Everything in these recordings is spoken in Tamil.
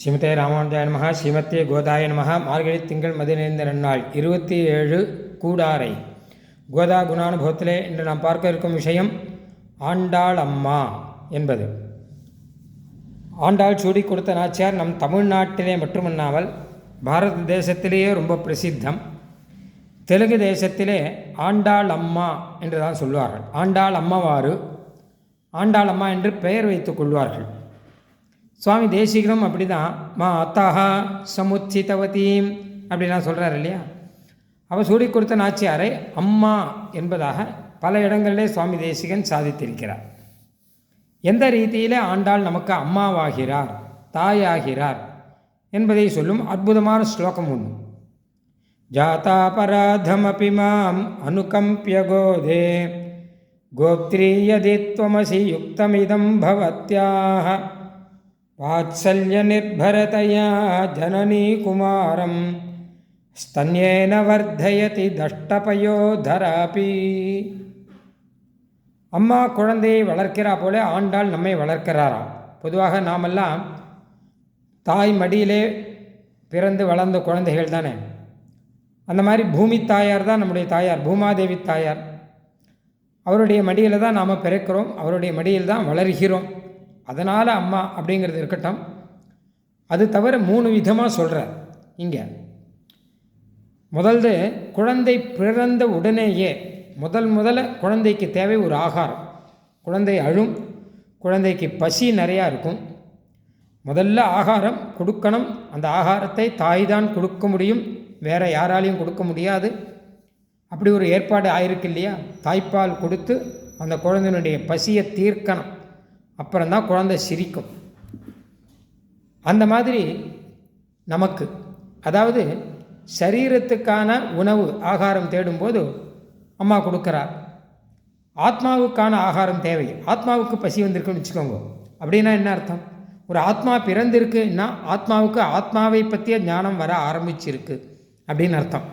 ஸ்ரீமதே ராமானுஜாய நமஹ ஸ்ரீமத்தே கோதாய நமஹ மார்கழி திங்கள் மதிநேர்ந்த நன்னாள் இருபத்தி ஏழு கூடாரை. கோதா குணானுபவத்திலே இன்று நாம் பார்க்க இருக்கும் விஷயம் ஆண்டாள் அம்மா என்பது. ஆண்டாள் சூடி கொடுத்த நாச்சியார் நம் தமிழ்நாட்டிலே மட்டுமல்லாமல் பாரத தேசத்திலேயே ரொம்ப பிரசித்தம். தெலுங்கு தேசத்திலே ஆண்டாள் அம்மா என்று தான் சொல்வார்கள். ஆண்டாள் அம்மவாறு ஆண்டாள் அம்மா என்று பெயர் வைத்துக் கொள்வார்கள். சுவாமி தேசிகரம் அப்படி தான் மா அத்தாகா சமுத்திதவதீம் அப்படிலாம் சொல்கிறார் இல்லையா? அவர் சூடி கொடுத்த நாச்சியாரை அம்மா என்பதாக பல இடங்களிலே சுவாமி தேசிகன் சாதித்திருக்கிறார். எந்த ரீதியில் ஆண்டாள் நமக்கு அம்மாவாகிறார் தாயாகிறார் என்பதை சொல்லும் அற்புதமான ஸ்லோகம் ஒன்று ஜாதாபராதமபி மாம் அனுகம்பிய கோதே கோப்திரீ யுக்தமிதம் பவத்யாக வாத்சல்யநிர்பரதயா ஜனனீ குமாரம் ஸ்தன்யேன வர்தயதி தஷ்டபயோதராபி அம்மா குழந்தையை வளர்க்கிறா போல ஆண்டாள் நம்மை வளர்க்கிறாராம். பொதுவாக நாமெல்லாம் தாய் மடியிலே பிறந்து வளர்ந்த குழந்தைகள் தானே. அந்த மாதிரி பூமி தாயார் தான் நம்முடைய தாயார் பூமாதேவி தாயார். அவருடைய மடியில் தான் நாம் பிறக்கிறோம் அவருடைய மடியில் தான் வளர்கிறோம். அதனால் அம்மா அப்படிங்கிறது இருக்கட்டும். அது தவிர மூணு விதமாக சொல்கிறார் இங்கே. முதல்து குழந்தை பிறந்த உடனேயே முதல் முதல்ல குழந்தைக்கு தேவை ஒரு ஆகாரம். குழந்தை அழும் குழந்தைக்கு பசி நிறையா இருக்கும். முதல்ல ஆகாரம் கொடுக்கணும். அந்த ஆகாரத்தை தாய் தான் கொடுக்க முடியும். வேறு யாராலையும் கொடுக்க முடியாது. அப்படி ஒரு ஏற்பாடு ஆயிருக்கு இல்லையா? தாய்ப்பால் கொடுத்து அந்த குழந்தையினுடைய பசியை தீர்க்கணும். அப்புறம்தான் குழந்தை சிரிக்கும். அந்த மாதிரி நமக்கு அதாவது சரீரத்துக்கான உணவு ஆகாரம் தேடும்போது அம்மா கொடுக்குறார் ஆத்மாவுக்கான ஆகாரம் தேவை. ஆத்மாவுக்கு பசி வந்திருக்குன்னு வச்சுக்கோங்க. அப்படின்னா என்ன அர்த்தம்? ஒரு ஆத்மா பிறந்திருக்குன்னா ஆத்மாவுக்கு ஆத்மாவை பற்றிய ஞானம் வர ஆரம்பிச்சிருக்கு அப்படின்னு அர்த்தம்.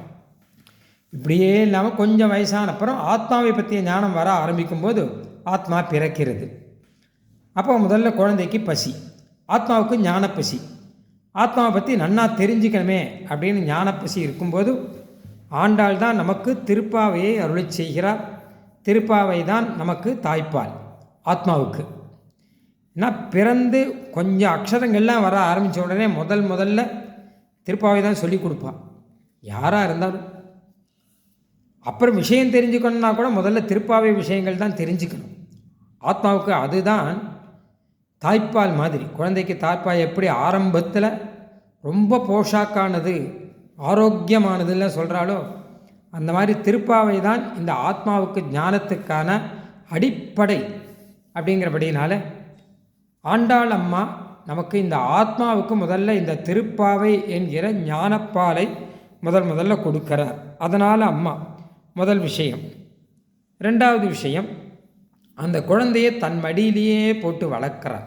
இப்படியே இல்லாமல் கொஞ்சம் வயசான அப்புறம் ஆத்மாவை பற்றிய ஞானம் வர ஆரம்பிக்கும் போது ஆத்மா பிறக்கிறது. அப்போ முதல்ல குழந்தைக்கு பசி ஆத்மாவுக்கு ஞானப்பசி. ஆத்மாவை பற்றி நன்னா தெரிஞ்சுக்கணுமே அப்படின்னு ஞானப்பசி இருக்கும்போது ஆண்டாள் தான் நமக்கு திருப்பாவையை அருளை செய்கிறார். திருப்பாவை தான் நமக்கு தாய்ப்பால் ஆத்மாவுக்கு. ஏன்னா பிறந்து கொஞ்சம் அக்ஷரங்கள்லாம் வர ஆரம்பித்த உடனே முதல் முதல்ல திருப்பாவை தான் சொல்லி கொடுப்பான் யாராக இருந்தாலும். அப்புறம் விஷயம் தெரிஞ்சுக்கணுன்னா கூட முதல்ல திருப்பாவை விஷயங்கள் தான் தெரிஞ்சுக்கணும். ஆத்மாவுக்கு அதுதான் தாய்ப்பால் மாதிரி. குழந்தைக்கு தாய்ப்பால் எப்படி ஆரம்பத்தில் ரொம்ப போஷாக்கானது ஆரோக்கியமானதுன்னு சொல்கிறாலோ அந்த மாதிரி திருப்பாவை தான் இந்த ஆத்மாவுக்கு ஞானத்துக்கான அடிப்படை அப்படிங்கிறபடினால ஆண்டாள் அம்மா நமக்கு இந்த ஆத்மாவுக்கு முதல்ல இந்த திருப்பாவை என்கிற ஞானப்பாலை முதல் முதல்ல கொடுக்கிறார். அதனால் அம்மா முதல் விஷயம். ரெண்டாவது விஷயம் அந்த குழந்தையை தன் மடியிலேயே போட்டு வளர்க்குறார்.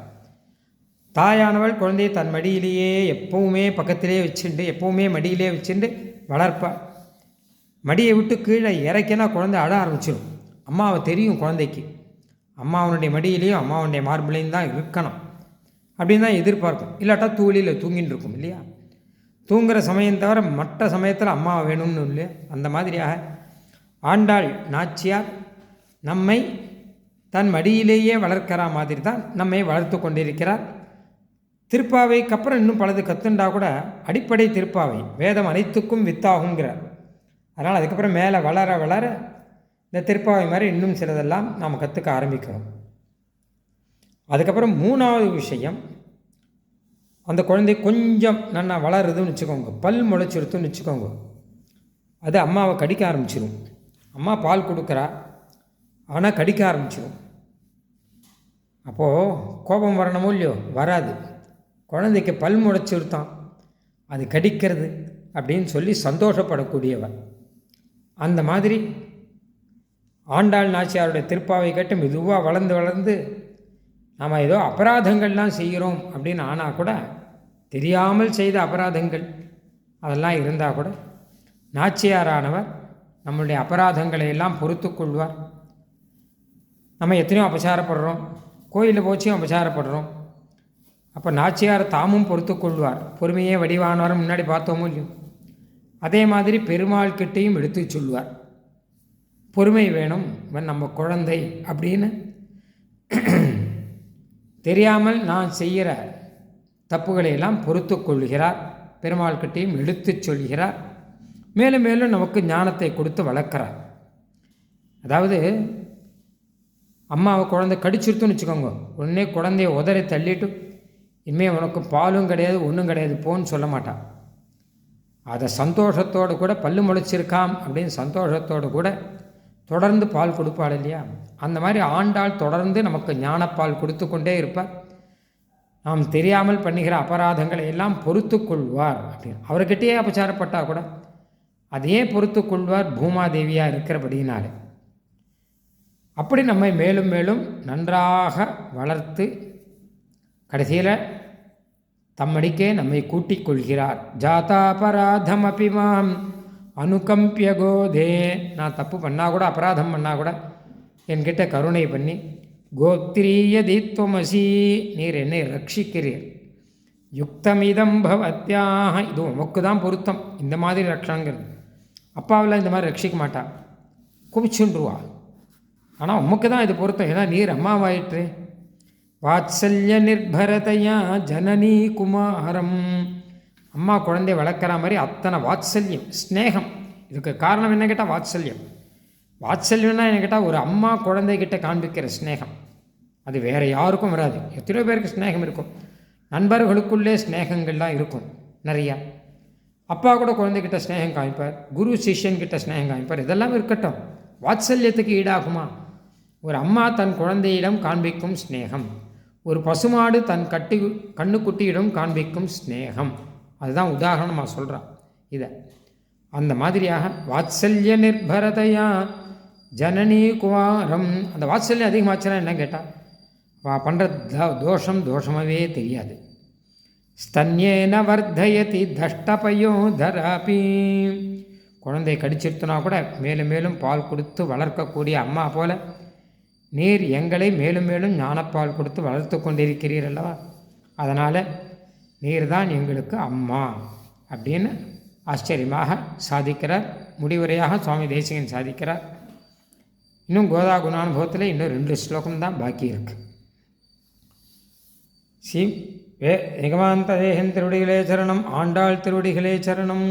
தாயானவள் குழந்தையை தன் மடியிலேயே எப்பவுமே பக்கத்திலே வச்சுண்டு எப்பவுமே மடியிலே வச்சுண்டு வளர்ப்பாள் மடியை விட்டு கீழே இறக்கினா குழந்தை அழ ஆரம்பிச்சிடும் அம்மாவை தெரியும் குழந்தைக்கு. அம்மாவனுடைய மடியிலையும் அம்மாவனுடைய மார்பிளையும் தான் இருக்கணும். அப்படின்னு தான் எதிர்பார்க்கும். இல்லாட்டா தூளியில் தூங்கின்னு இருக்கும் இல்லையா? தூங்குகிற சமயம் தவிர மற்ற சமயத்தில் அம்மா வேணும்னு இல்லையா? அந்த மாதிரியாக ஆண்டாள் நாச்சியார் நம்மை தன் மடியிலேயே வளர்க்கிற மாதிரி தான் நம்மை வளர்த்து கொண்டிருக்கிறார். திருப்பாவைக்கு அப்புறம் இன்னும் பலது கத்துண்டா கூட அடிப்படை திருப்பாவை வேதம் அனைத்துக்கும் வித்தாகுங்கிறார் அதனால் அதுக்கப்புறம் மேலே வளர வளர இந்த திருப்பாவை மாதிரி இன்னும் சிலதெல்லாம் நாம் கற்றுக்க ஆரம்பிக்கிறோம். அதுக்கப்புறம் மூணாவது விஷயம் அந்த குழந்தை கொஞ்சம் நல்லா வளருதுன்னு வச்சுக்கோங்க பல் முளைச்சிருத்துன்னு வச்சுக்கோங்க அது அம்மாவை கடிக்க ஆரம்பிச்சிடும் அம்மா பால் கொடுக்குறா ஆனால் கடிக்க ஆரம்பிச்சிடும் அப்போது கோபம் வரணுமோ இல்லையோ? வராது. குழந்தைக்கு பல் முளைச்சிருத்தான் அது கடிக்கிறது அப்படின்னு சொல்லி சந்தோஷப்படக்கூடியவன். அந்த மாதிரி ஆண்டாள் நாச்சியாருடைய திருப்பாவை கேட்டு மெதுவாக வளர்ந்து வளர்ந்து நாம் ஏதோ அபராதங்கள்லாம் செய்கிறோம் அப்படின்னு ஆனால் கூட தெரியாமல் செய்த அபராதங்கள் அதெல்லாம் இருந்தால் கூட நாச்சியாரானவர் நம்மளுடைய அபராதங்களை எல்லாம் பொறுத்து கொள்வார். நம்ம எத்தனையோ அபசாரப்படுறோம். கோயிலில் போச்சு அவன் விசாரப்படுறோம். அப்போ நாச்சியார் தாமும் பொறுத்து கொள்வார். பொறுமையே வடிவானவர் முன்னாடி பார்த்தோமோ இல்லையோ? அதே மாதிரி பெருமாள் கிட்டேயும் எடுத்து சொல்வார். பொறுமை வேணும் இவன் நம்ம குழந்தை அப்படின்னு. தெரியாமல் நான் செய்கிற தப்புகளையெல்லாம் பொறுத்து கொள்கிறார். பெருமாள் கிட்டேயும் எடுத்து சொல்கிறார். மேலும் மேலும் நமக்கு ஞானத்தை கொடுத்து வளர்க்குறார். அதாவது அம்மாவை குழந்தை கடிச்சிருத்துன்னு வச்சுக்கோங்க. உடனே குழந்தைய உதறி தள்ளிட்டு இனிமேல் உனக்கு பாலும் கிடையாது ஒன்றும் கிடையாது போன்னு சொல்ல மாட்டான் அதை சந்தோஷத்தோடு கூட பல்லு முளைச்சிருக்காம் அப்படின்னு சந்தோஷத்தோடு கூட தொடர்ந்து பால் கொடுப்பாள் இல்லையா? அந்த மாதிரி ஆண்டாள் தொடர்ந்து நமக்கு ஞானப்பால் கொடுத்து கொண்டே இருப்பார் நாம் தெரியாமல் பண்ணுகிற அபராதங்களை எல்லாம் பொறுத்து கொள்வார் அப்படின்னு. அவர்கிட்டயே அபச்சாரப்பட்டால் கூட அதையே பொறுத்து கொள்வார் பூமாதேவியாக இருக்கிறபடினாலே அப்படி நம்மை மேலும் மேலும் நன்றாக வளர்த்து கடைசியில் தம்மடிக்கே நம்மை கூட்டிக் கொள்கிறார். ஜாதாபராதம் அபிமாம் அனுகம்பிய கோதே. நான் தப்பு பண்ணால் கூட அபராதம் பண்ணால் கூட என்கிட்ட கருணை பண்ணி கோத்திரீய தீத்வமசி நீர் என்னை ரட்சிக்கிறீர். யுக்தமிதம் பவத்யாக இது உமக்கு தான் பொருத்தம். இந்த மாதிரி ரட்சாங்கிறது அப்பாவெல்லாம் இந்த மாதிரி ரட்சிக்க மாட்டா. குவிச்சுன்றுவா. ஆனால் உமக்கு தான் இது பொருத்தம். ஏன்னா நீர் அம்மாவாயிற்று. வாத்சல்ய நிர்பரதையா ஜனனி குமாரம். அம்மா குழந்தைய வளர்க்குற மாதிரி அத்தனை வாத்சல்யம் ஸ்னேகம் இதுக்கு காரணம் என்ன கேட்டால் வாத்சல்யம். வாத்சல்யம்னா என்ன கேட்டால் ஒரு அம்மா குழந்தைகிட்ட காண்பிக்கிற ஸ்னேகம் அது வேறு யாருக்கும் வராது. எத்தனையோ பேருக்கு ஸ்னேகம் இருக்கும். நண்பர்களுக்குள்ளே ஸ்னேகங்கள்லாம் இருக்கும் நிறையா. அப்பா கூட குழந்தைகிட்ட ஸ்னேகம் காமிப்பார் குரு சிஷ்யன்கிட்ட ஸ்னேகம் காமிப்பார். இதெல்லாம் இருக்கட்டும். வாத்சல்யத்துக்கு ஈடாகுமா? ஒரு அம்மா தன் குழந்தையிடம் காண்பிக்கும் ஸ்நேகம் ஒரு பசுமாடு தன் கட்டி கண்ணுக்குட்டியிடம் காண்பிக்கும் ஸ்நேகம் அதுதான் உதாரணமாக சொல்கிறான் இதை. அந்த மாதிரியாக வாத்சல்ய நிர்பரதையா ஜனனி குமாரம் அந்த வாத்சல்யம் அதிகமாச்சுன்னா என்ன கேட்டால் வா பண்ணுற தோஷம் தோஷமாகவே தெரியாது. ஸ்தன்யேன வர்த்தயதி தஷ்டபயோ தராபி. குழந்தை கடிச்சிருத்துனா கூட மேலும் மேலும் பால் கொடுத்து வளர்க்கக்கூடிய அம்மா போல நீர் எங்களை மேலும் மேலும் ஞானப்பால் கொடுத்து வளர்த்து கொண்டிருக்கிறீர் அல்லவா? அதனால் நீர் தான் எங்களுக்கு அம்மா அப்படின்னு ஆச்சரியமாக சாதிக்கிறார். முடிவுரையாக சுவாமி தேசிகன் சாதிக்கிறார். இன்னும் கோதா குணானுபவத்தில் இன்னும் ரெண்டு ஸ்லோகம் தான் பாக்கி இருக்கு. சி வே நிகமாந்த தேகன் திருவடிகளே சரணம் ஆண்டாள் திருவடிகளே சரணம்.